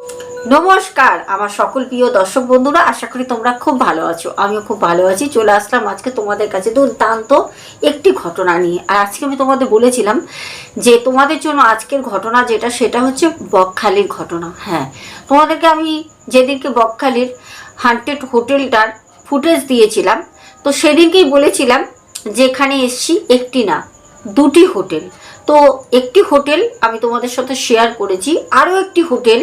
নমস্কার, আমার সকল প্রিয় দর্শক বন্ধুরা, আশা করি তোমরা খুব ভালো আছো। আমিও খুব ভালো আছি, চলে আসলাম আজকে তোমাদের কাছে দুর্দান্ত একটি ঘটনা নিয়ে। আর আজকে আমি তোমাদের বলেছিলাম যে তোমাদের জন্য আজকের ঘটনা যেটা, সেটা হচ্ছে বকখালির ঘটনা। হ্যাঁ তোমাদেরকে আমি যেদিনকে বকখালির হান্টেড হোটেলটার ফুটেজ দিয়েছিলাম, তো সেদিনকেই বলেছিলাম যে এখানে এসছি একটি না, দুটি হোটেল। তো একটি হোটেল আমি তোমাদের সাথে শেয়ার করেছি, আরও একটি হোটেল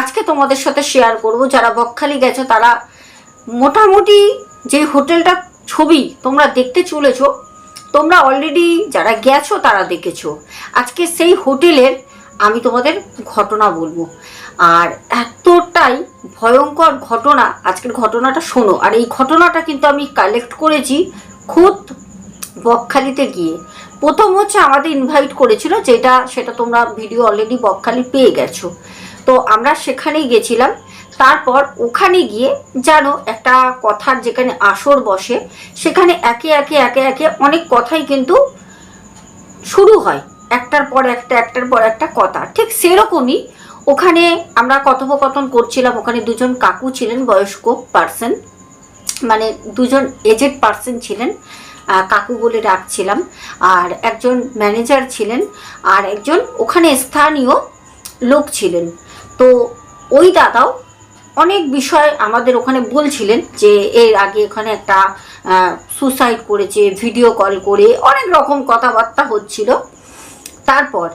আজকে তোমাদের সাথে শেয়ার করব। যারা বকখালি গেছো, তারা মোটামুটি যে হোটেলটা ছবি তোমরা দেখতে চলেছ, তোমরা অলরেডি যারা গেছো, তারা দেখেছ। আজকে সেই হোটেলের আমি তোমাদের ঘটনা বলব। আর এতটাই ভয়ঙ্কর ঘটনা, আজকের ঘটনাটা শোনো। আর এই ঘটনাটা কিন্তু আমি কালেক্ট করেছি খুদ বকখালিতে গিয়ে। প্রথম হচ্ছে আমাদের ইনভাইট করেছিল, যেটা, সেটা তোমরা ভিডিও অলরেডি বকখালি পেয়ে গেছো। তো আমরা সেখানেই গেছিলাম। তারপর ওখানে গিয়ে জানো একটা কথার যেখানে আসর বসে, সেখানে একে একে একে একে অনেক কথাই কিন্তু শুরু হয়। একটার পর একটা, একটার পর একটা কথা। ঠিক সেরকমই ওখানে আমরা কথোপকথন করছিলাম। ওখানে দুজন কাকু ছিলেন, বয়স্ক পার্সন মানে দুজন এজেড পার্সন ছিলেন। কাকু বলে ডাকছিলাম। আর একজন ম্যানেজার ছিলেন আর একজন ওখানে স্থানীয় লোক ছিলেন। তো ওই দাদাও অনেক বিষয় আমাদের ওখানে বলছিলেন যে, এর আগে এখানে একটা সুসাইড করেছে ভিডিও কল করে, অনেক রকম কথাবার্তা হচ্ছিল। তারপর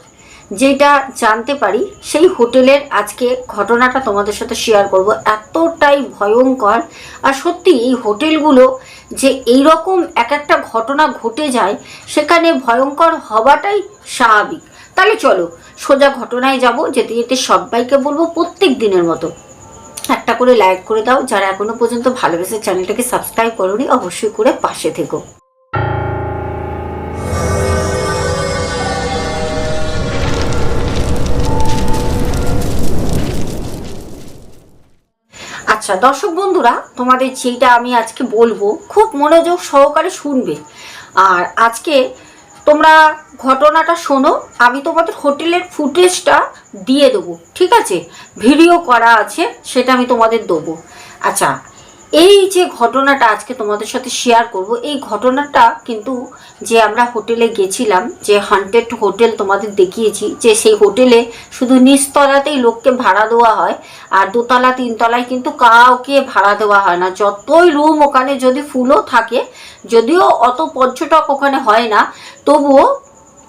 যেটা জানতে পারি, সেই হোটেলের আজকে ঘটনাটা তোমাদের সাথে শেয়ার করব। এতটাই ভয়ঙ্কর। আর সত্যি, এই হোটেলগুলো যে এই রকম এক একটা ঘটনা ঘটে যায়, সেখানে ভয়ঙ্কর হওয়াটাই স্বাভাবিক। তাহলে চলো, সোজা ঘটনায় যাব, যেতে যেতে সবাইকে বলব প্রত্যেক দিনের মতো। একটা করে লাইক করে দাও, যারা এখনও পর্যন্ত ভালোবেসে চ্যানেলটাকে সাবস্ক্রাইব করোনি, অবশ্যই করে পাশে থেকো। আচ্ছা দর্শক বন্ধুরা, তোমাদের যেটা আমি আজকে বলব, খুব মনোযোগ সহকারে শুনবে। আর আজকে তোমরা ঘটনাটা শোনো, আমি তোমাদের হোটেলের ফুটেজটা দিয়ে দেবো, ঠিক আছে? ভিডিও করা আছে, সেটা আমি তোমাদের দেবো। আচ্ছা এই যে ঘটনাটা আজকে তোমাদের সাথে শেয়ার করব, এই ঘটনাটা কিন্তু যে আমরা হোটেলে গেছিলাম, যে হান্টেড হোটেল তোমাদের দেখিয়েছি, যে সেই হোটেলে শুধু নিচতলাতেই লোককে ভাড়া দেওয়া হয়, আর দোতলা, তিনতলায় কিন্তু কাউকে ভাড়া দেওয়া হয় না। যতই রুম ওখানে যদি ফুলও থাকে, যদিও অত পর্যটক ওখানে হয় না, তবুও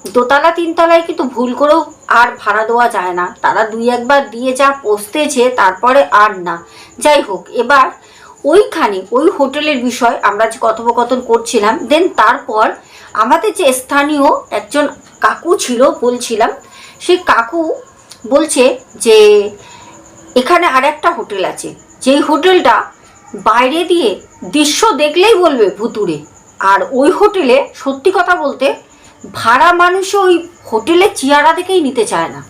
দোতলা, তিনতলায় কিন্তু ভুল করেও আর ভাড়া দেওয়া যায় না। তারা দুই একবার দিয়ে যা পৌঁছতেছে তারপরে আর না। যাই হোক, এবার ওইখানে, ওই হোটেলের বিষয় আমরা যে কথোপকথন করছিলাম দেন তারপর আমাদের যে স্থানীয় একজন কাকু ছিল, বলছিলাম, সেই কাকু বলছে যে এখানে আর একটা হোটেল আছে, যেই হোটেলটা বাইরে দিয়ে দৃশ্য দেখলেই বলবে ভুতুরে আর ওই হোটেলে সত্যি কথা বলতে ভাড়া মানুষ ওই হোটেলের চেয়ারা দেখেই নিতে চায় না।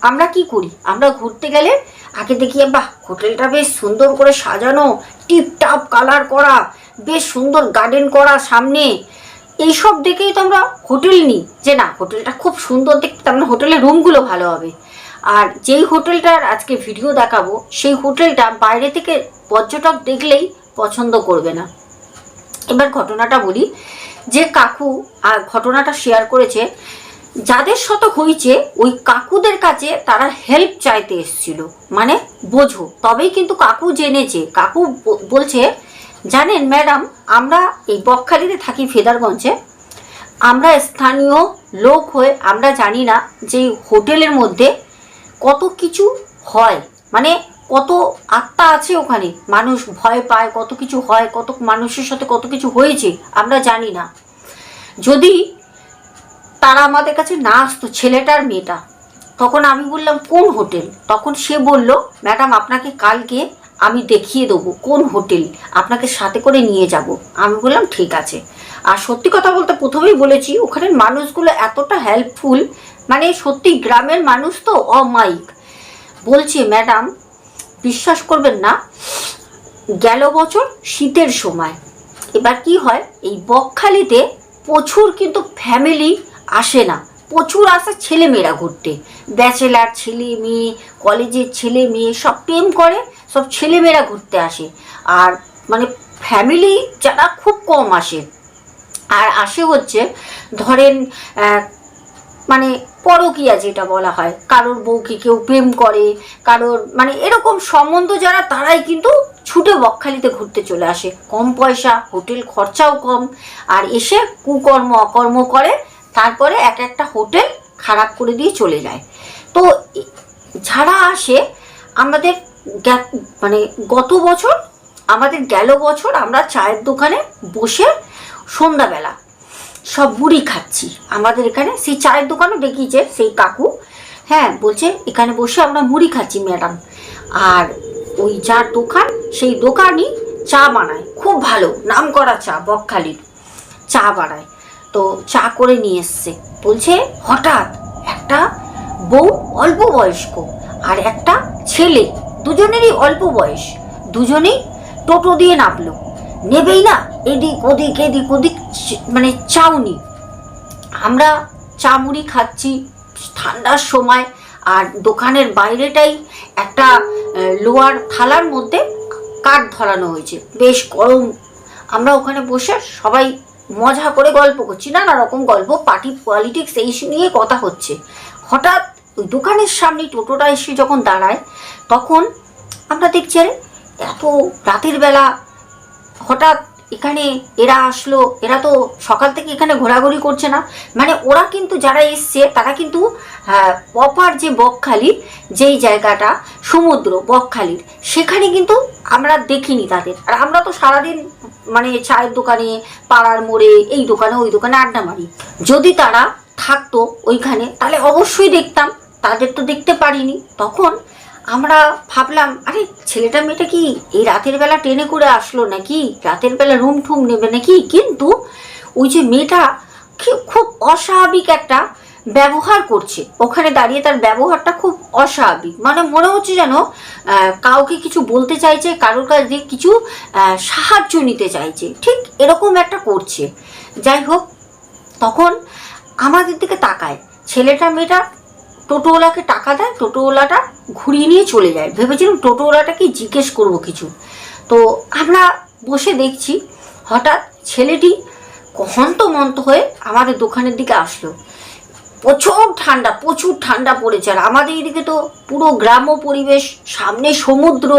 আমরা কি করি? আমরা ঘুরতে গেলে আগে দেখি বাহ হোটেলটা বেশ সুন্দর করে সাজানো, টিপটাপ কালার করা, বেশ সুন্দর গার্ডেন করা সামনে। এইসব দেখেই তো আমরা হোটেল নিই যে না, হোটেলটা খুব সুন্দর দেখতে, তার মানে হোটেলের রুমগুলো ভালো হবে। আর যেই হোটেলটার আজকে ভিডিও দেখাবো, সেই হোটেলটা বাইরে থেকে পর্যটক দেখলেই পছন্দ করবে না। এবার ঘটনাটা বলি। যে কাকু আর ঘটনাটা শেয়ার করেছে যাদের সাথে হয়েছে ওই কাকুদের কাছে তারা হেল্প চাইতে এসেছিল। মানে বোঝো, তবেই কিন্তু কাকু জেনেছে। কাকু বলছে, জানেন ম্যাডাম, আমরা এই বকখালিতে থাকি ফেদারগঞ্জে। আমরা স্থানীয় লোক হয়ে আমরা জানি না যে হোটেলের মধ্যে কত কিছু হয়। মানে কত আত্মা আছে ওখানে। মানুষ ভয় পায়, কত কিছু হয়, কত মানুষের সাথে কত কিছু হয়েছে, আমরা জানি না। যদি তারা আমাদের কাছে না আসতো ছেলেটার মেয়েটা। তখন আমি বললাম, কোন হোটেল? তখন সে বলল, ম্যাডাম, আপনাকে কালকে আমি দেখিয়ে দেবো কোন হোটেল। আপনাকে সাথে করে নিয়ে যাব। আমি বললাম, ঠিক আছে। আর সত্যি কথা বলতে প্রথমেই বলেছি, ওখানের মানুষগুলো এতটা হেল্পফুল মানে সত্যি গ্রামের মানুষ তো অমাইক বলছে, ম্যাডাম, বিশ্বাস করবেন না, গেল বছর শীতের সময়। এবার কি হয়, এই বকখালিতে প্রচুর কিন্তু ফ্যামিলি আসে না। প্রচুর আসে ছেলে মেয়েরা ঘুরতে। ব্যাচেলার ছেলে মেয়ে, কলেজের ছেলে মেয়ে সব প্রেম করে, সব ছেলে মেয়েরা ঘুরতে আসে। আর মানে ফ্যামিলি যারা খুব কম আসে। আর আসে হচ্ছে, ধরেন মানে পরকীয়া যেটা বলা হয়, কারোর বউকে কেউ প্রেম করে, কারোর মানে এরকম সম্বন্ধ যারা, তারাই কিন্তু ছুটে বকখালিতে ঘুরতে চলে আসে। কম পয়সা, হোটেল খরচাও কম, আর এসে কুকর্ম অকর্ম করে তারপরে এক একটা হোটেল খারাপ করে দিয়ে চলে যায়। তো যারা আসে, আমাদের মানে গত বছর, আমাদের গেল বছর আমরা চায়ের দোকানে বসে সন্ধ্যাবেলা সব মুড়ি খাচ্ছি। আমাদের এখানে সেই চায়ের দোকানও দেখিয়েছে সেই কাকু। হ্যাঁ বলছে এখানে বসে আমরা মুড়ি খাচ্ছি ম্যাডাম। আর ওই যার দোকান, সেই দোকানই চা বানায়। খুব ভালো নাম করা চা, বকখালির চা বানায়। তো চা করে নিয়ে এসছে। বলছে, হঠাৎ একটা বউ অল্প বয়স্ক আর একটা ছেলে, দুজনেরই অল্প বয়স। দুজনেই টোটো দিয়ে নামলো। নেবেই না, এদিক ওদিক এদিক ওদিক মানে চাউনি। আমরা চা মুড়ি খাচ্ছি ঠান্ডার সময় আর দোকানের বাইরেটাই একটা লোয়ার থালার মধ্যে কাঠ ধরানো হয়েছে। বেশ গরম। আমরা ওখানে বসে সবাই মজা করে গল্প করছি, নানা রকম গল্প, পার্টি পলিটিক্স এই নিয়ে কথা হচ্ছে। হঠাৎ ওই দোকানের সামনে টোটোটা এসে যখন দাঁড়ায়, তখন আমরা দেখছি, আরে, এত রাতের বেলা হঠাৎ এখানে এরা আসলো, এরা তো সকাল থেকে এখানে ঘোরাঘুরি করছে না। মানে ওরা কিন্তু যারা এসছে, তারা কিন্তু অপার যে বকখালি, যেই জায়গাটা, সমুদ্র, বকখালির, সেখানে কিন্তু আমরা দেখিনি তাদের। আর আমরা তো সারাদিন মানে চায়ের দোকানে, পাড়ার মোড়ে, এই দোকানে, ওই দোকানে আড্ডা মারি। যদি তারা থাকতো ওইখানে, তাহলে অবশ্যই দেখতাম। তাদের তো দেখতে পারিনি। তখন আমরা ভাবলাম, আরে, ছেলেটা মেয়েটা কি এই রাতের বেলা ট্রেনে করে আসলো নাকি? রাতের বেলা রুম ঠুম নেবে নাকি? কিন্তু ওই যে মেয়েটা খুব অস্বাভাবিক একটা ব্যবহার করছে। ওখানে দাঁড়িয়ে তার ব্যবহারটা খুব অস্বাভাবিক। মানে মনে হচ্ছে যেন কাউকে কিছু বলতে চাইছে, কারোর কাছ দিয়ে কিছু সাহায্য নিতে চাইছে। ঠিক এরকম একটা করছে। যাই হোক, তখন আমাদের দিকে তাকায়। ছেলেটা, মেয়েটা টোটোওয়ালাকে টাকা দেয়, টোটোওয়ালাটা ঘুরিয়ে নিয়ে চলে যায়। ভেবেছিলাম টোটোওয়ালাটাকে জিজ্ঞেস করব কিছু। তো আমরা বসে দেখছি, হঠাৎ ছেলেটি হন্ত মন্ত হয়ে আমাদের দোকানের দিকে আসলো। প্রচুর ঠান্ডা প্রচুর ঠান্ডা পড়েছে। আর আমাদের এদিকে তো পুরো গ্রাম্য পরিবেশ, সামনে সমুদ্র,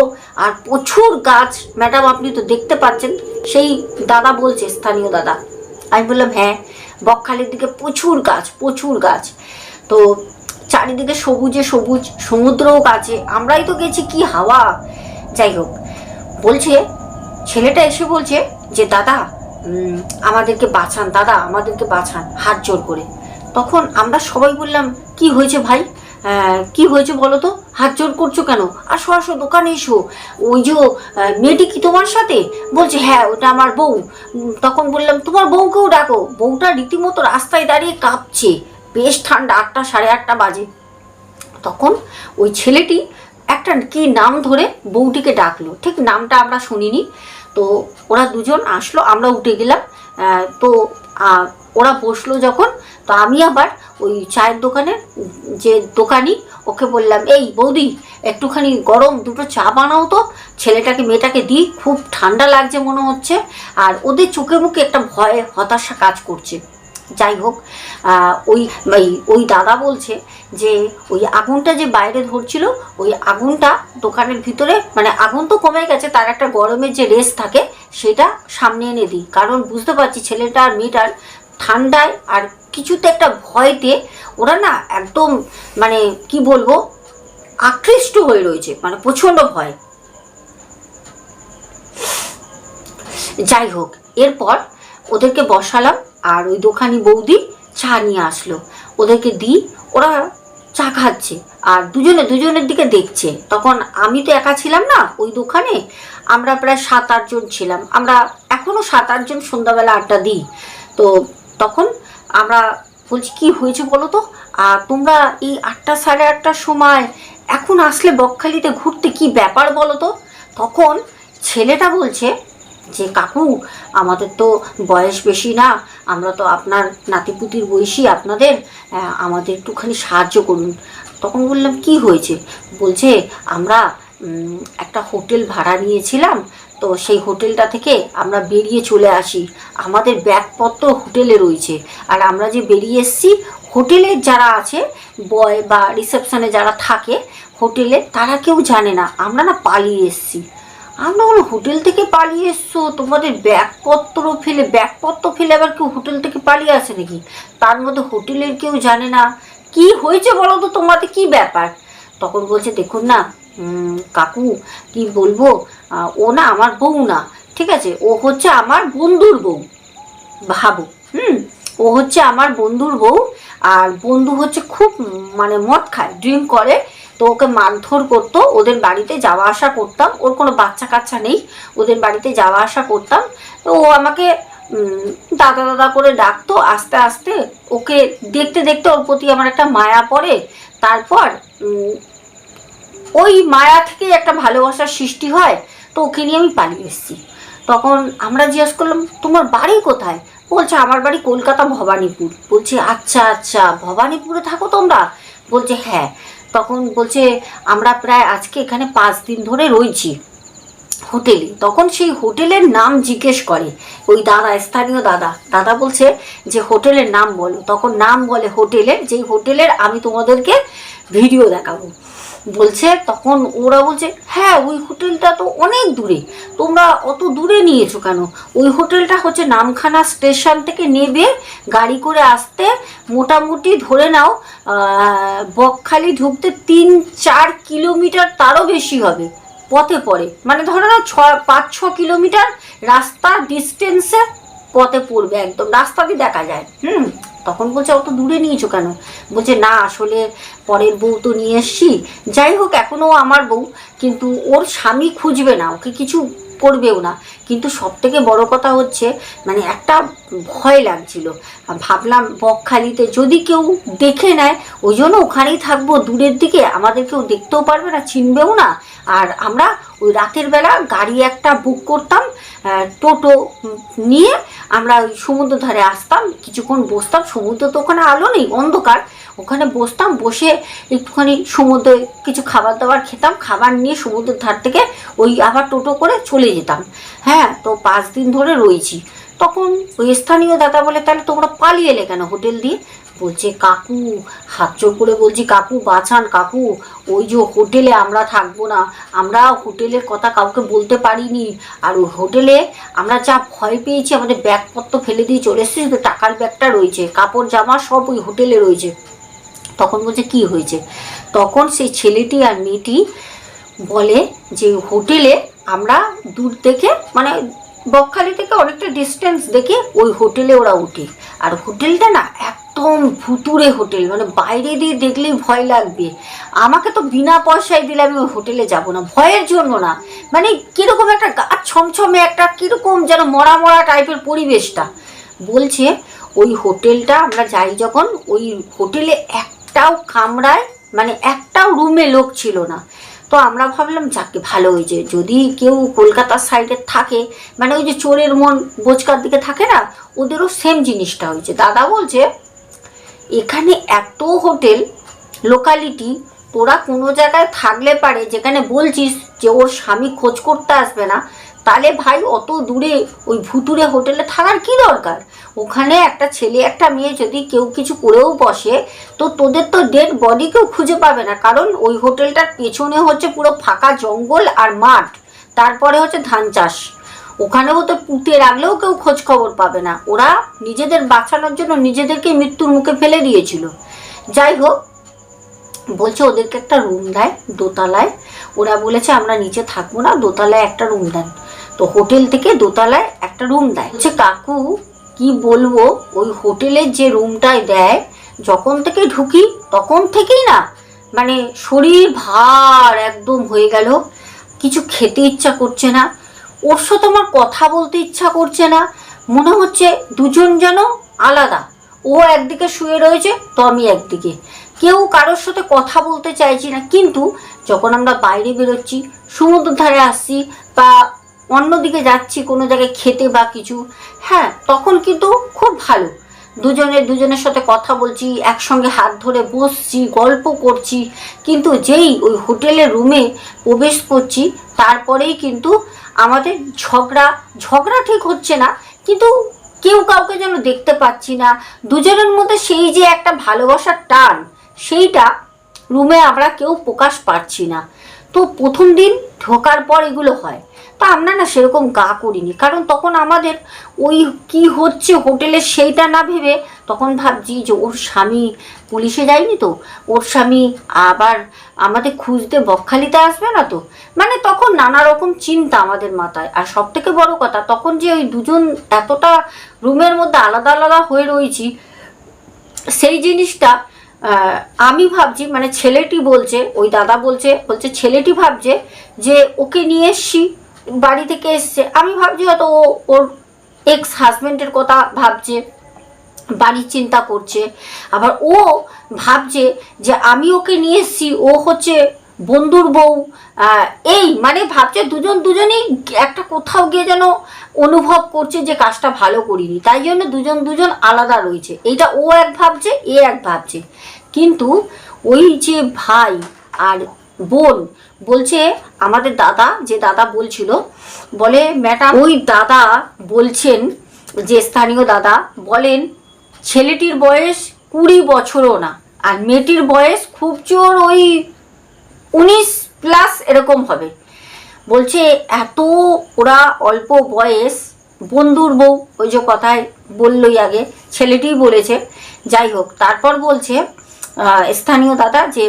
আর প্রচুর গাছ। ম্যাডাম, আপনি তো দেখতে পাচ্ছেন, সেই দাদা বলছে, স্থানীয় দাদা। আমি বললাম হ্যাঁ বকখালির দিকে প্রচুর গাছ প্রচুর গাছ। তো চারিদিকে সবুজে সবুজ সমুদ্রও কাছে। আমরাই তো গেছি কি হাওয়া। যাই হোক, বলছে, ছেলেটা এসে বলছে যে, দাদা আমাদেরকে বাঁচান, দাদা, আমাদেরকে বাঁচান, হাত জোর করে। তখন আমরা সবাই বললাম, কি হয়েছে ভাই? কি হয়েছে বলো তো? হাত জোর করছ কেন? আসো আসো, দোকানে এসো। ওই যে মেয়েটি কি তোমার সাথে? বলছে হ্যাঁ ওটা আমার বউ। তখন বললাম, তোমার বউকেও ডাকো। বউটা রীতিমতো রাস্তায় দাঁড়িয়ে কাঁপছে। বেশ ঠান্ডা আটটা, সাড়ে আটটা বাজে। তখন ওই ছেলেটি একটা কি নাম ধরে বউটিকে ডাকলো। ঠিক নামটা আমরা শুনিনি। তো ওরা দুজন আসলো, আমরা উঠে গেলাম। তো ওরা বসল যখন। তো আমি আবার ওই চায়ের দোকানের যে দোকানি, ওকে বললাম, এই বৌদি, একটুখানি গরম, দুটো চা বানাও তো। ছেলেটাকে, মেয়েটাকে দিই। খুব ঠান্ডা লাগছে মনে হচ্ছে। আর ওদের চোখে মুখে একটা ভয় হতাশা কাজ করছে। যাই হোক ওই ওই- দাদা বলছে যে, ওই আগুনটা যে বাইরে ধরছিল, ওই আগুনটা দোকানের ভিতরে মানে আগুন তো কমে গেছে, তার একটা গরমের যে রেস থাকে, সেটা সামনে এনে দিই। কারণ বুঝতে পারছি ছেলেটা আর মেয়েটার ঠান্ডায় আর কিছুতে একটা ভয়তে ওরা না একদম মানে কি বলব, আকৃষ্ট হয়ে রয়েছে মানে প্রচণ্ড ভয়। যাই হোক, এরপর ওদেরকে বসালাম আর ওই দোকানি বৌদি চা নিয়ে আসলো। ওদেরকে দিই, ওরা চা খাচ্ছে আর দুজনে দুজনের দিকে দেখছে। তখন আমি তো একা ছিলাম না ওই দোকানে, আমরা প্রায় সাত আটজন ছিলাম। আমরা এখনও সাত আটজন সন্ধ্যাবেলা আড্ডা দিই। তো তখন আমরা বলছি, কি হয়েছে বলো তো? আর তোমরা এই আটটা সাড়ে আটটার সময় এখন আসলে বকখালিতে ঘুরতে কি ব্যাপার বলো তো? তখন ছেলেটা বলছে যে কাকু, আমাদের তো বয়স বেশি না, আমরা তো আপনার নাতিপুতির বয়সী আপনাদের আমাদের একটুখানি সাহায্য করুন। তখন বললাম, কি হয়েছে? বলছে, আমরা একটা হোটেল ভাড়া নিয়েছিলাম, তো সেই হোটেলটা থেকে আমরা বেরিয়ে চলে আসি। আমাদের ব্যাগপত্র হোটেলে রয়েছে। আর আমরা যে বেরিয়ে এসছি, হোটেলের যারা আছে, বয় বা রিসেপশনে যারা থাকে, হোটেলে তারা কেউ জানে না। আমরা না পালিয়ে এসছি। আমরা হোটেল থেকে পালিয়ে এসছো? তোমাদের ব্যাগপত্র ফেলে ব্যাগপত্র ফেলে আবার কেউ হোটেল থেকে পালিয়ে আসে নাকি? তার মধ্যে হোটেলের কেউ জানে না। কি হয়েছে বলো তো তোমাদের? কি ব্যাপার? তখন বলছে, দেখুন না কাকু, কি বলব? ও না আমার বউ না, ঠিক আছে? ও হচ্ছে আমার বন্ধুর বউ। ভাবো, হুম? ও হচ্ছে আমার বন্ধুর বউ, আর বন্ধু হচ্ছে খুব মানে মদ খায়, ড্রিঙ্ক করে। তো ওকে মারধর করতো, ওদের বাড়িতে যাওয়া আসা করতাম। ওর কোনো বাচ্চা কাচ্চা নেই, ওদের বাড়িতে যাওয়া আসা করতাম। তো ও আমাকে দাদা দাদা করে ডাকতো, আস্তে আস্তে ওকে দেখতে দেখতে ওর প্রতি আমার একটা মায়া পড়ে। তারপর ওই মায়া থেকে একটা ভালোবাসার সৃষ্টি হয়, তো ওকে নিয়ে আমি পালিয়ে এসেছি। তখন আমরা জিজ্ঞেস করলাম, তোমার বাড়ি কোথায়? বলছে, আমার বাড়ি কলকাতা ভবানীপুর। বলছে আচ্ছা আচ্ছা ভবানীপুরে থাকো তোমরা? বলছে হ্যাঁ। তখন বলছে, আমরা প্রায় আজকে এখানে পাঁচ দিন ধরে রয়েছি হোটেলে। তখন সেই হোটেলের নাম জিজ্ঞেস করে, ওই দাদা, স্থানীয় দাদা। দাদা বলছে যে, হোটেলের নাম বলো। তখন নাম বলে হোটেলের যেই হোটেলের আমি তোমাদেরকে ভিডিও দেখাবো। বলছে, তখন ওরা বলছে হ্যাঁ ওই হোটেলটা তো অনেক দূরে। তোমরা অত দূরে নিয়েছো কেন? ওই হোটেলটা হচ্ছে নামখানা স্টেশন থেকে নেবে, গাড়ি করে আসতে, মোটামুটি ধরে নাও বকখালি ঢুকতে তিন, চার কিলোমিটার তারও বেশি হবে, পথে পড়ে। মানে ধরো না ছ, পাঁচ, ছ কিলোমিটার রাস্তা ডিস্টেন্সে পথে পড়বে একদম। রাস্তা দিয়ে দেখা যায়। হুম? তখন বলছে, অত দূরে নিয়েছো কেন? বলছে, না, আসলে পরের বউ তো নিয়ে এসছি। যাই হোক এখনও আমার বউ, কিন্তু ওর স্বামী খুঁজবে না। ওকে কিছু করবেও না। কিন্তু সব থেকে বড় কথা হচ্ছে মানে একটা ভয় লাগছিল। ভাবলাম, বকখালিতে যদি কেউ দেখে নেয়, ওই জন্য ওখানেই থাকব, দূরের দিকে। আমাদের কেউ দেখতেও পারবে না, চিনবেও না। আর আমরা ওই রাতের বেলা গাড়ি একটা বুক করতাম টোটো নিয়ে আমরা ওই সমুদ্র ধারে আসতাম, কিছুক্ষণ বসতাম। সমুদ্র তো ওখানে আলো নেই, অন্ধকার। ওখানে বসতাম, বসে একটুখানি সমুদ্রে কিছু খাবার দাবার খেতাম, খাবার নিয়ে সমুদ্রের ধার থেকে ওই আবার টোটো করে চলে যেতাম। হ্যাঁ তো পাঁচ দিন ধরে রয়েছি। তখন ওই স্থানীয় দাদা বলে, তাহলে তোমরা পালিয়ে এলে কেন হোটেল দিয়ে? বলছে, কাকু, হাত জোর করে বলছি, কাকু বাঁচান, কাকু। ওই যে হোটেলে আমরা থাকব না, আমরা হোটেলের কথা কাউকে বলতে পারিনি। আর ওই হোটেলে আমরা যা ভয় পেয়েছি, আমাদের ব্যাগপত্র ফেলে দিয়ে চলে এসেছি শুধু টাকার ব্যাগটা রয়েছে, কাপড় জামা সব ওই হোটেলে রয়েছে। তখন বলছে, কি হয়েছে? তখন সেই ছেলেটি আর মেয়েটি বলে যে, হোটেলে আমরা দূর থেকে মানে বকখালি থেকে অনেকটা ডিস্টেন্স দেখে ওই হোটেলে ওরা উঠে। আর হোটেলটা না একদম ভুতুরে হোটেল মানে বাইরে দিয়ে দেখলেই ভয় লাগবে। আমাকে তো বিনা পয়সায় দিলে আমি ওই হোটেলে যাব না, ভয়ের জন্য না। মানে কীরকম একটা গাছ ছমছমে একটা কীরকম যেন মরা মরা টাইপের পরিবেশটা। বলছে, ওই হোটেলটা আমরা যাই যখন, ওই হোটেলে একটাও কামরায় মানে একটাও রুমে লোক ছিল না। তো আমরা ভাবলাম, যাকে, ভালো হয়েছে যদি কেউ কলকাতার সাইডে থাকে মানে ওই যে চোরের মন বোচকার দিকে থাকে না, ওদেরও সেম জিনিসটা হয়েছে। দাদা বলছে, এখানে এত হোটেল লোকালিটি তোরা কোনো জায়গায় থাকলে পারে, যেখানে বলছিস যে ওর স্বামী খোঁজ করতে আসবে না তাহলে ভাই, অত দূরে, ওই ভুতুরে হোটেলে থাকার কি দরকার? ওখানে একটা ছেলে, একটা মেয়ে যদি কেউ কিছু করেও বসে, তো তোদের তো ডেড বডি কেউ খুঁজে পাবে না। কারণ ওই হোটেলটার পেছনে হচ্ছে পুরো ফাঁকা জঙ্গল আর মাঠ। তারপরে হচ্ছে ধান চাষ। ওখানেও তো পুঁতে রাখলেও কেউ খোঁজ খবর পাবে না। ওরা নিজেদের বাঁচানোর জন্য নিজেদেরকে মৃত্যুর মুখে ফেলে দিয়েছিল। যাই হোক, বলছে ওদেরকে একটা রুম দেয় দোতলায়। ওরা বলেছে, আমরা নিচে থাকব না, দোতলায় একটা রুম দেন। তো হোটেল থেকে দোতলায় একটা রুম দেয়। হচ্ছে কাকু, কি বলব? ওই হোটেলের যে রুমটায় দেয়, যখন থেকে ঢুকি তখন থেকেই না মানে শরীর ভার একদম হয়ে গেল। কিছু খেতে ইচ্ছা করছে না। ওর সাথে আমার কথা বলতে ইচ্ছা করছে না। মনে হচ্ছে দুজন যেন আলাদা। ও একদিকে শুয়ে রয়েছে, তো আমি একদিকে। কেউ কারোর সাথে কথা বলতে চাইছি না। কিন্তু যখন আমরা বাইরে বেরোচ্ছি সমুদ্র ধারে আসছি বা অন্যদিকে যাচ্ছি, কোনো জায়গায় খেতে বা কিছু। হ্যাঁ তখন কিন্তু খুব ভালো। দুজনে, দুজনের সাথে কথা বলছি, একসঙ্গে হাত ধরে বসছি, গল্প করছি। কিন্তু যেই ওই হোটেলের রুমে প্রবেশ করছি, তারপরেই কিন্তু আমাদের ঝগড়া ঝগড়া ঠিক হচ্ছে না, কিন্তু কেউ কাউকে যেন দেখতে পাচ্ছি না। দুজনের মধ্যে সেই যে একটা ভালোবাসার টান, সেইটা রুমে আমরা কেউ প্রকাশ পাচ্ছি না। তো প্রথম দিন ঢোকার পর এগুলো হয়। তা আমরা না সেরকম গা করিনি। কারণ তখন আমাদের ওই কি হচ্ছে হোটেলে সেইটা না ভেবে তখন ভাবছি যে ওর স্বামী পুলিশে যায়নি তো। ওর স্বামী আবার আমাদের খুঁজতে বকখালিতে আসবে না তো? মানে তখন নানা রকম চিন্তা আমাদের মাথায়। আর সব থেকে বড় কথা, তখন যে ওই দুজন এতটা রুমের মধ্যে আলাদা আলাদা হয়ে রয়েছি, সেই জিনিসটা আমি ভাবছি মানে ছেলেটি বলছে, ওই দাদা বলছে বলছে ছেলেটি ভাবছে যে ওকে নিয়ে এসছি। বাড়ি থেকে এসছে। আমি ভাবছি হয়তো ও ওর এক্স হাজব্যান্ডের কথা ভাবছে, বাড়ির চিন্তা করছে। আবার ও ভাবছে যে আমি ওকে নিয়ে এসছি, ও হচ্ছে বন্ধুর বউ। এই মানে ভাবছে দুজন দুজনেই একটা কোথাও গিয়ে যেন অনুভব করছে যে কাজটা ভালো করিনি। তাই জন্য দুজন দুজন আলাদা রয়েছে। এইটা ও এক ভাবছে, এ এক ভাবছে। কিন্তু ওই যে ভাই আর বোন বলছে আমাদের দাদা, যে দাদা বলছিল, বলে, ম্যাডাম, ওই দাদা বলছেন যে স্থানীয় দাদা, বলেন, ছেলেটির বয়স কুড়ি বছরও না, আর মেয়েটির বয়স খুব জোর ওই উনিশ প্লাস এরকম হবে। বলছে, এত ওরা অল্প বয়স, বন্ধুর বউ। ওই যে কথায় বললই আগে, ছেলেটিই বলেছে। যাই হোক, তারপর বলছে স্থানীয় দাদা, যে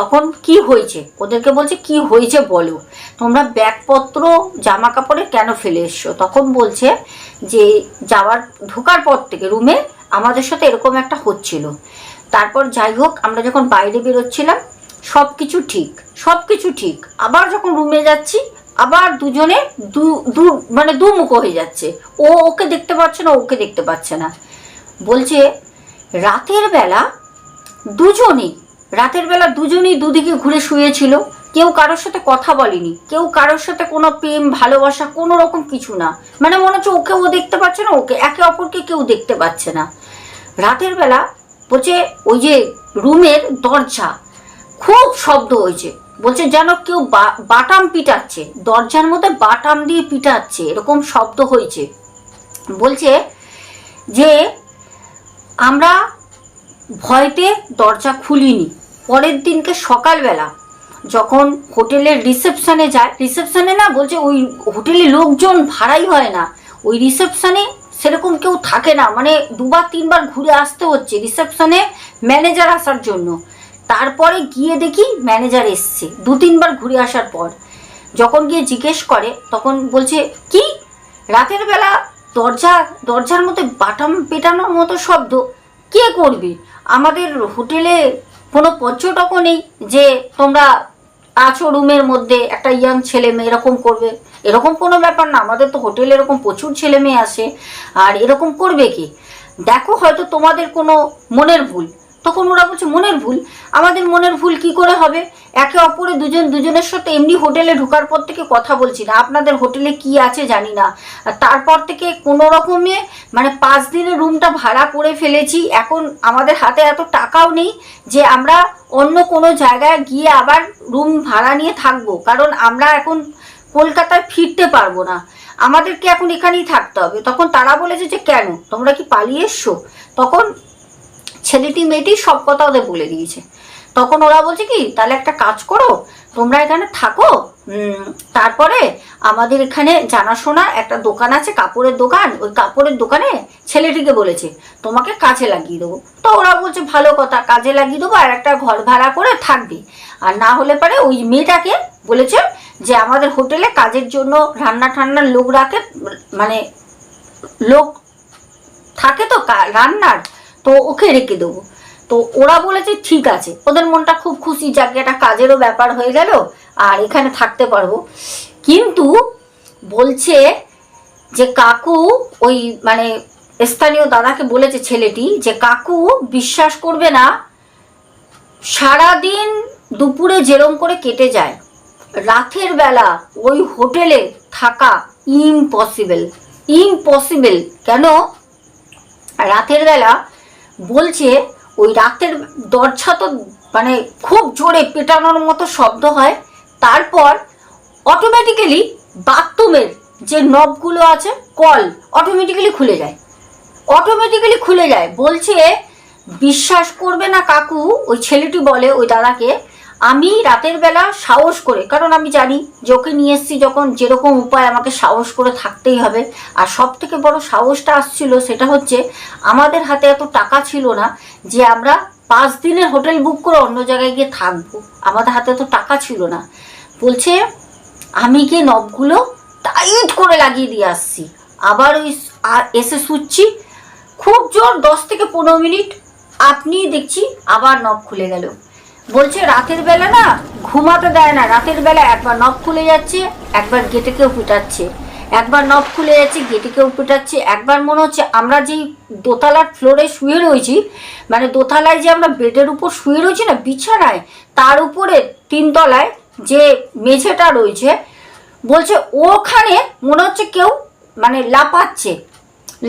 তখন কি হয়েছে? ওদেরকে বলছে, কি হয়েছে বলো? তোমরা ব্যাগপত্র জামা কাপড়ে কেন ফেলে এসছো? তখন বলছে যে, যাওয়ার, ঢোকার পর থেকে রুমে আমাদের সাথে এরকম একটা হচ্ছিল। তারপর যাই হোক, আমরা যখন বাইরে বেরোচ্ছিলাম সব কিছু ঠিক সব কিছু ঠিক। আবার যখন রুমে যাচ্ছি, আবার দুজনে দু দু মানে দুমুখো হয়ে যাচ্ছে। ও ওকে দেখতে পাচ্ছে না, ওকে দেখতে পাচ্ছে না। বলছে, রাতের বেলা দুজনেই, রাতের বেলা দুজনেই দুদিকে ঘুরে শুয়েছিল। কেউ কারোর সাথে কথা বলেনি, কেউ কারোর সাথে কোনো প্রেম, ভালোবাসা, কোনো রকম কিছু না। মানে মনে হচ্ছে ওকে ও দেখতে পাচ্ছে না, ওকে একে অপরকে কেউ দেখতে পাচ্ছে না। রাতের বেলা বলছে, ওই যে রুমের দরজা, খুব শব্দ হয়েছে। বলছে যেন কেউ বাটাম পিটাচ্ছে, দরজার মধ্যে বাটাম দিয়ে পিটাচ্ছে, এরকম শব্দ হয়েছে। বলছে যে, আমরা ভয়তে দরজা খুলিনি। পরের দিনকে সকালবেলা যখন হোটেলের রিসেপশনে যায়, রিসেপশনে না বলছে ওই হোটেলে লোকজন ভাড়াই হয় না। ওই রিসেপশনে সেরকম কেউ থাকে না। মানে দুবার, তিনবার ঘুরে আসতে হচ্ছে রিসেপশনে ম্যানেজার আসার জন্য। তারপরে গিয়ে দেখি ম্যানেজার এসছে, দু, তিনবার ঘুরে আসার পর। যখন গিয়ে জিজ্ঞেস করে, তখন বলছে, কি? রাতের বেলা দরজা, দরজার মধ্যে বাটাম পেটানোর মতো শব্দ? কে করবে? আমাদের হোটেলে কোনো পর্যটকও নেই যে তোমরা আছো রুমের মধ্যে, একটা ইয়াং ছেলে মেয়ে এরকম করবে। এরকম কোনো ব্যাপার না, আমাদের তো হোটেলে এরকম প্রচুর ছেলে মেয়ে আসে। আর এরকম করবে কি? দেখো হয়তো তোমাদের কোনো মনের ভুল। তখন ওরা বলছে, মনের ভুল। আমাদের মনের ভুল কি করে হবে? একে অপরে দুজন, দুজনের সাথে এমনি হোটেলে ঢোকার পর থেকে কথা বলছি না। আপনাদের হোটেলে কি আছে জানি না। তারপর থেকে কোনো রকমে মানে পাঁচ দিনের রুমটা ভাড়া করে ফেলেছি। এখন আমাদের হাতে এত টাকাও নেই যে আমরা অন্য কোনো জায়গায় গিয়ে আবার রুম ভাড়া নিয়ে থাকব। কারণ আমরা এখন কলকাতায় ফিরতে পারব না। আমাদেরকে এখন এখানেই থাকতে হবে। তখন তারা বলেছে যে, কেন? তোমরা কি পালিয়ে এসছো? তখন ছেলেটি মেয়েটি সব কথা ওদের বলে দিয়েছে। তখন ওরা বলছে কি, তাহলে একটা কাজ করো, তোমরা এখানে থাকো তারপরে আমাদের এখানে জানাশোনা একটা দোকান আছে, কাপড়ের দোকান, ওই কাপড়ের দোকানে ছেলেটিকে বলেছে, তোমাকে কাজে লাগিয়ে দেবো। তো ওরা বলছে, ভালো কথা, কাজে লাগিয়ে দেবো, আর একটা ঘর ভাড়া করে থাকবে। আর না হলে পারে ওই মেয়েটাকে বলেছে যে, আমাদের হোটেলে কাজের জন্য রান্না ঠান্নার লোক রাখে মানে লোক থাকে তো রান্নার তো ওকে রেখে দেবো। তো ওরা বলেছে, ঠিক আছে। ওদের মনটা খুব খুশি, যাকে, একটা কাজেরও ব্যাপার হয়ে গেল, আর এখানে থাকতে পারব। কিন্তু বলছে যে, কাকু, ওই মানে স্থানীয় দাদাকে বলেছে ছেলেটি যে, কাকু, বিশ্বাস করবে না, সারাদিন দুপুরে যেরম করে কেটে যায়, রাতের বেলা ওই হোটেলে থাকা ইম্পসিবল ইম্পসিবল। কেন? রাতের বেলা বলছে, ওই রাতের দরজা তো মানে খুব জোরে পেটানোর মতো শব্দ হয়। তারপর অটোমেটিক্যালি বাথরুমের যে নবগুলো আছে কল অটোমেটিক্যালি খুলে যায়। অটোমেটিক্যালি খুলে যায়। বলছে, বিশ্বাস করবে না কাকু। ওই ছেলেটি বলে, ওই দাদাকে আমি রাতের বেলা সাহস করে, কারণ আমি জানি যে ওকে নিয়ে এসছি যখন যেরকম উপায় আমাকে সাহস করে থাকতেই হবে। আর সব থেকে বড় সাহসটা আসছিল সেটা হচ্ছে আমাদের হাতে এত টাকা ছিল না যে আমরা পাঁচ দিনের হোটেল বুক করে অন্য জায়গায় গিয়ে থাকব। আমাদের হাতে তো টাকা ছিল না। বলছে, আমি গিয়ে নবগুলো টাইট করে লাগিয়ে দিয়ে আসছি। আবার ওই এসে শুচ্ছি, খুব জোর দশ থেকে পনেরো মিনিট। আপনি দেখছি আবার নব খুলে গেল। বলছে, রাতের বেলা না ঘুমাতে দেয় না। রাতের বেলা একবার নব খুলে যাচ্ছে, একবার গেটে কেউ পিটাচ্ছে। একবার নব খুলে যাচ্ছে গেটে কেউ পিটাচ্ছে। একবার মনে হচ্ছে আমরা যেই দোতলার ফ্লোরে শুয়ে রয়েছি মানে দোতলায় যে আমরা বেডের উপর শুয়ে রয়েছি না, বিছানায়, তার উপরে তিনতলায় যে মেঝেটা রয়েছে, বলছে ওখানে মনে হচ্ছে কেউ মানে লাপাচ্ছে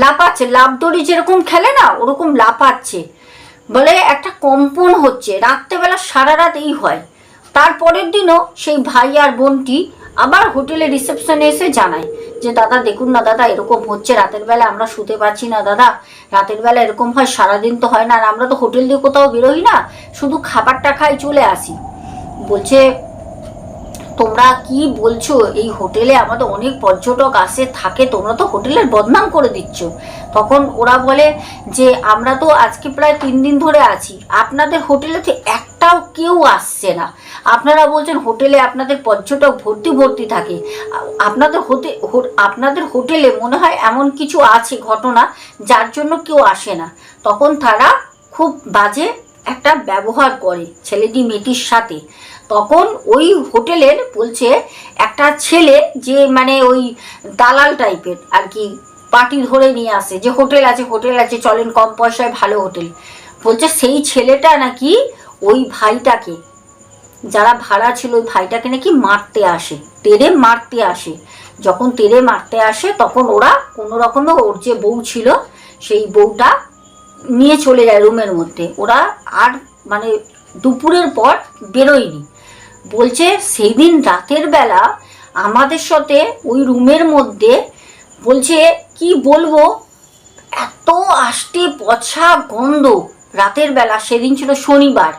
লাপাচ্ছে লাভ দড়ি যেরকম খেলে না, ওরকম লাপাচ্ছে বলে একটা কম্পন হচ্ছে, রাত্রেবেলা সারা রাত এই হয় তারপরের দিনও সেই ভাই আর বোনটি আবার হোটেলে রিসেপশনে এসে জানায় যে, দাদা, দেখুন না দাদা, এরকম হচ্ছে, রাতের বেলা আমরা শুতে পারছি না দাদা। রাতের বেলা এরকম হয়, সারাদিন তো হয় না, আর আমরা তো হোটেল দিয়ে কোথাও বেরোই না, শুধু খাবারটা খাই চলে আসি। বলছে তোমরা কি বলছো? এই হোটেলে আমাদের অনেক পর্যটক আসে, থাকে, তোমরা তো হোটেলের বদনাম করে দিচ্ছ। তখন ওরা বলে যে, আমরা তো আজকে প্রায় তিন দিন ধরে আছি। আপনাদের হোটেলে তো একটাও কেউ আসছে না। আপনারা বলছেন হোটেলে আপনাদের পর্যটক ভর্তি ভর্তি থাকে। আপনাদের হোটে আপনাদের হোটেলে মনে হয় এমন কিছু আছে, ঘটনা, যার জন্য কেউ আসে না। তখন তারা খুব বাজে একটা ব্যবহার করে ছেলেটি মেয়েটির সাথে। তখন ওই হোটেলের বলছে একটা ছেলে যে মানে ওই দালাল টাইপের আর কি পার্টি ধরে নিয়ে আসে, যে হোটেল আছে হোটেল আছে, চলেন কম পয়সায় ভালো হোটেল। বলছে সেই ছেলেটা নাকি ওই ভাইটাকে, যারা ভাড়া ছিল ওই ভাইটাকে নাকি মারতে আসে, তেরে মারতে আসে। যখন তেরে মারতে আসে, তখন ওরা কোনো রকমে ওর যে বউ ছিল, সেই বউটা নিয়ে চলে যায় রুমের মধ্যে। ওরা আর মানে দুপুরের পর বেরোয়নি। বলছে সেই দিন রাতের বেলা আমাদের সাথে ওই রুমের মধ্যে বলছে, কি বলব? এত আষ্টে পছা গন্ধ রাতের বেলা, সেদিন ছিল শনিবার।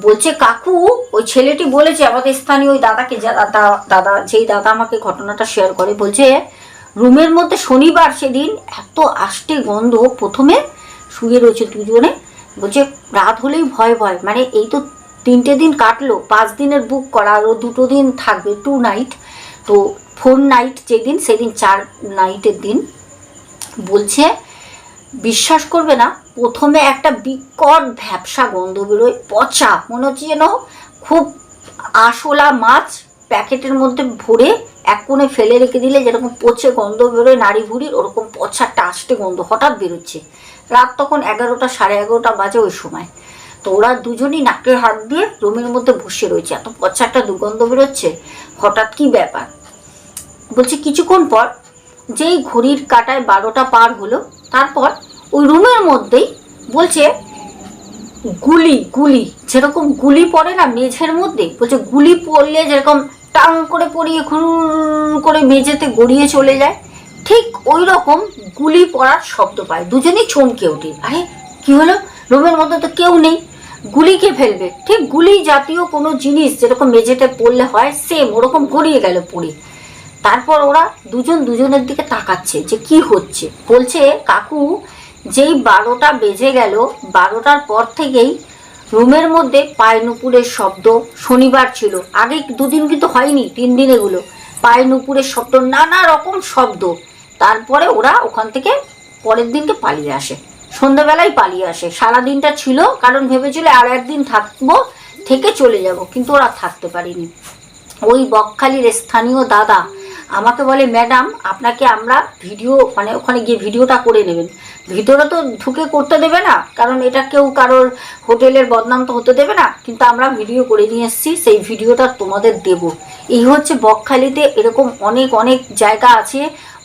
বলছে, কাকু, ওই ছেলেটি বলেছে আমাদের স্থানীয় ওই দাদাকে, যা দাদা দাদা, যেই দাদা আমাকে ঘটনাটা শেয়ার করে, বলছে, রুমের মধ্যে শনিবার সেদিন এত আষ্টে গন্ধ, প্রথমে শুয়ে রয়েছে দুজনে। বলছে, রাত হলেই ভয় ভয়। মানে এই তো তিনটে দিন কাটলো, পাঁচ দিনের বুক করা, আরও দুটো দিন থাকবে টু নাইট তো ফোর নাইট যেদিন, সেদিন চার নাইটের দিন। বলছে, বিশ্বাস করবে না, প্রথমে একটা বিকট ভ্যাবসা গন্ধ বেরোয়, পচা, মনে হচ্ছে যেন খুব আশোলা মাছ প্যাকেটের মধ্যে ভরে এক কোণে ফেলে রেখে দিলে যেরকম পচে গন্ধ বেরোয় নাড়ি ভুড়ির ওরকম পচা, টাস্টে গন্ধ হঠাৎ বেরোচ্ছে। রাত তখন এগারোটা, সাড়ে এগারোটা বাজে ওই সময়। তো ওরা দুজনই নাকে হাত দিয়ে রুমের মধ্যে বসে রয়েছে, এত পচা একটা দুর্গন্ধ বেরোচ্ছে, হঠাৎ কি ব্যাপার? বলছে, কিছুক্ষণ পর যেই ঘড়ির কাটায় বারোটা পার হলো, তারপর ওই রুমের মধ্যেই বলছে, গুলি গুলি, যেরকম গুলি পড়ে না মেঝের মধ্যে, বলছে, গুলি পড়লে যেরকম টাং করে পড়িয়ে খুন করে মেঝেতে গড়িয়ে চলে যায়, ঠিক ওই রকম গুলি পড়ার শব্দ পায়, দুজনেই চমকে ওঠে আরে, কি হলো? রুমের মধ্যে তো কেউ নেই গুলিকে ফেলবে। ঠিক গুলি জাতীয় কোনো জিনিস যেরকম মেঝেতে পড়লে হয় সেম ওরকম গড়িয়ে গেল পড়ে। তারপর ওরা দুজন দুজনের দিকে তাকাচ্ছে যে কি হচ্ছে। বলছে, কাকু, যেই বারোটা বেজে গেল, বারোটার পর থেকেই রুমের মধ্যে পায়ে নুপুরের শব্দ শনিবার ছিল। আগে দুদিন কিন্তু হয়নি, তিন দিন এগুলো। পায়ে নুপুরের শব্দ, নানা রকম শব্দ। তারপরে ওরা ওখান থেকে পরের দিনকে পালিয়ে আসে। সন্ধ্যাবেলায় পালিয়ে আসে। সারা দিনটা ছিল, কারণ ভেবেছিল আর একদিন থাকব, থেকে চলে যাব, কিন্তু ওরা থাকতে পারেনি। ওই বকখালির স্থানীয় দাদা আমাকে বলে, ম্যাডাম, আপনাকে আমরা ভিডিও মানে ওখানে গিয়ে ভিডিওটা করে নেবেন। ভিডিওটা তো ঢুকে করতে দেবে না, কারণ এটা কেউ কারোর হোটেলের বদনাম তো হতে দেবে না, কিন্তু আমরা ভিডিও করে নিয়ে এসেছি, সেই ভিডিওটা তোমাদের দেব। এই হচ্ছে বকখালিতে এরকম অনেক অনেক জায়গা আছে,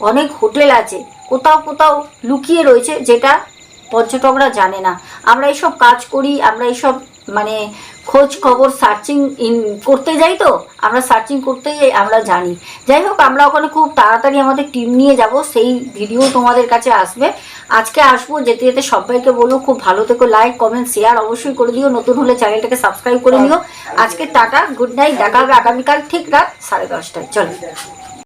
অনেক হোটেল আছে, কোথাও কোথাও লুকিয়ে রয়েছে, যেটা পর্যটকরা জানে না। আমরা এইসব কাজ করি, আমরা এইসব মানে খোঁজ খবর সার্চিং ইন করতে যাই তো, আমরা সার্চিং করতে যাই, আমরা জানি। যাই হোক, আমরা ওখানে খুব তাড়াতাড়ি আমাদের টিম নিয়ে যাব, সেই ভিডিও তোমাদের কাছে আসবে। আজকে আসব, যেতে যেতে সবাইকে বলব খুব ভালো থেকো লাইক কমেন্ট শেয়ার অবশ্যই করে দিও। নতুন হলে চ্যানেলটাকে সাবস্ক্রাইব করে নিও। আজকে টাটা গুড নাইট দেখা হবে আগামীকাল ঠিক রাত সাড়ে দশটায়। চলো।